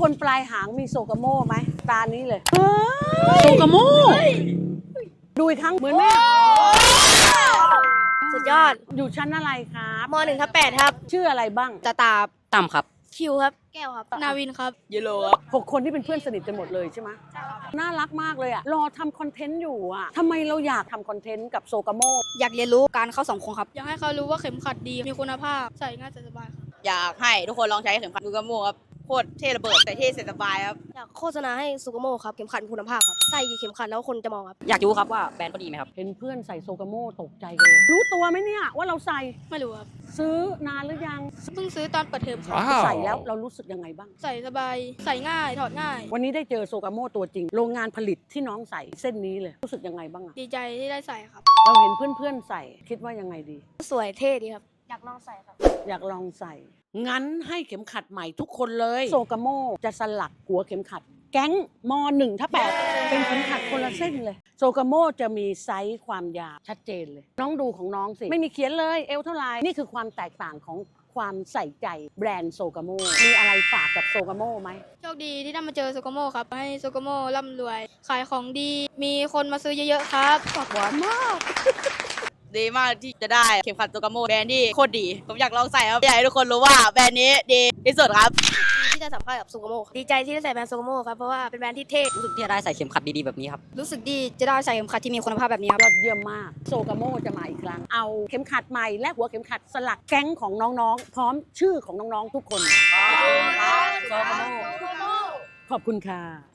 คนปลายหางมีโซกาโม่ไหมตานี้เลยโซกาโมดูอีกครั้งเหมือนแม่สุดยอดอยู่ชั้นอะไรครับมหนึ่งทับแปดครับ ชื่ออะไรบ้างตาตาต่ำครับ คิวครับ แก้วครับ นาวินครับ เยโลครับหกคนที่เป็นเพื่อนสนิทกันหมดเลยใช่ไหมน่ารักมากเลยอะรอทำคอนเทนต์อยู่อะทำไมเราอยากทำคอนเทนต์กับโซกาโม อยากเรียนรู้การเข้าสังคมครับ อยากให้เขารู้ว่าเข็มขัดดี มีคุณภาพ ใส่ง่ายใส่สบายครับ อยากให้ทุกคนลองใช้เข็มขัดดูกาโมครับ โคตรเท่ระเบิดแต่เท่เสร็จสบายครับ อยากโฆษณาให้ซูกโมครับเข็มขัดมีคุณภาพครับใส่กี่เข็มขัดแล้วคนจะมองครับอยากรู้ครับว่าแบรนด์เขาดีไหมครับ เห็นเพื่อนใส่โซกาโมตกใจกันเลย รู้ตัวไหมเนี่ยว่าเราใส่ไม่รู้ครับซื้อนานหรือยังเพิ่งซื้อตอนเปิดเทอมครับใส่แล้วเรารู้สึกยังไงบ้าง ใส่สบายใส่ง่ายถอดง่าย วันนี้ได้เจอโซกาโมตัวจริง โรงงานผลิตที่น้องใส่เส้นนี้เลยรู้สึกยังไงบ้างอะดีใจที่ได้ใส่ครับ เราเห็นเพื่อนๆใส่คิดว่ายังไงดี สวยเท่ดีครับ อยากลองใส่ครับ อยากลองใส่ งั้นให้เข็มขัดใหม่ทุกคนเลย โซกาโมจะสลักหัวเข็มขัด แก๊งมหนึ่งถ้าแปดเป็นเข็มขัดคนละเส้นเลย โซกาโมจะมีไซส์ความยาวชัดเจนเลย น้องดูของน้องสิ ไม่มีเขียนเลยเอวเท่าไหร่นี่คือความแตกต่างของความใส่ใจแบรนด์โซกาโมมีอะไรฝากกับโซกาโมไหม โชคดีที่ได้มาเจอโซโกโมครับ ให้โซโกโมร่ำรวย ขายของดี มีคนมาซื้อเยอะๆครับฝากหวานมาก ดีมากที่จะได้เข็มขัดโซกาโมแบรนด์ที่โคตรดี ผมอยากลองใส่ครับอยากให้ทุกคนรู้ว่าแบรนด์นี้ดีที่สุดครับ ที่ได้สัมภาษณ์กับซูกโมดีใจที่ได้ใส่แบรนด์ซูกโมครับเพราะว่าเป็นแบรนด์ที่เท่รู้สึกที่จะได้ใส่เข็มขัดดีๆแบบนี้ครับ รู้สึกดีจะได้ใส่เข็มขัดที่มีคุณภาพแบบนี้ครับ ยอดเยี่ยมมาก โซกาโมจะมาอีกครั้ง เอาเข็มขัดใหม่และหัวเข็มขัดสลักแก๊งของน้องๆ พร้อมชื่อของน้องๆทุกคนโซกาโมขอบคุณค่ะ